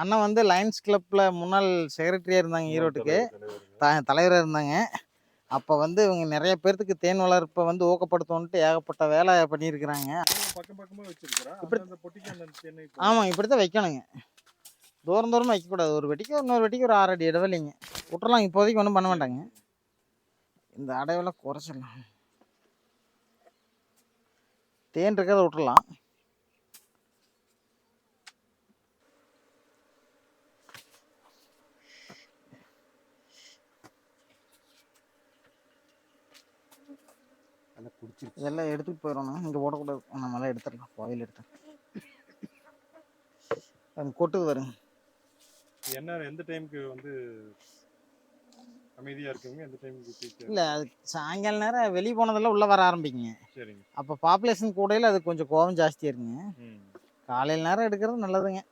அண்ணன் வந்து லயன்ஸ் கிளப்ல முன்னாள் செக்ரட்டரியா இருந்தாங்க ஈரோட்டுக்கு த தலைவராக இருந்தாங்க. அப்போ வந்து இவங்க நிறைய பேர்த்துக்கு தேன் வளர்ப்பை வந்து ஊக்கப்படுத்தணுன்ட்டு ஏகப்பட்ட வேலை பண்ணியிருக்கிறாங்க. ஆமாம் இப்படி தான் வைக்கணுங்க. தூரம் தூரமாக வைக்கக்கூடாது. ஒரு வெட்டிக்கு இன்னொரு வெட்டிக்கு ஒரு ஆறு அடி இடைவெளிங்க. விட்டுறலாம் இப்போதைக்கு ஒன்றும் பண்ண மாட்டாங்க. இந்த அடைவெல்லாம் குறைச்சிடலாம் தேன் இருக்கிறத விட்டுறலாம் நல்லா குடிச்சிருச்சு. இதெல்லாம் எடுத்துகிட்டு போயிடணும் இங்கே போடக்கூடாது. நம்மளாம் எடுத்துடலாம். கோயில் எடுத்து அது கொட்டுது வருங்க என்ன எந்த டைமுக்கு வந்து அமைதியா இருக்குங்க? எந்த டைமுக்கு இல்லை அது சாயங்கால நேரம் வெளியே போனதெல்லாம் உள்ளே வர ஆரம்பிக்குங்க. சரிங்க. அப்போ பாப்புலேஷன் கூடையில் அது கொஞ்சம் கோபம் ஜாஸ்தியாக இருக்குங்க. காலையில் நேரம் எடுக்கிறது நல்லதுங்க.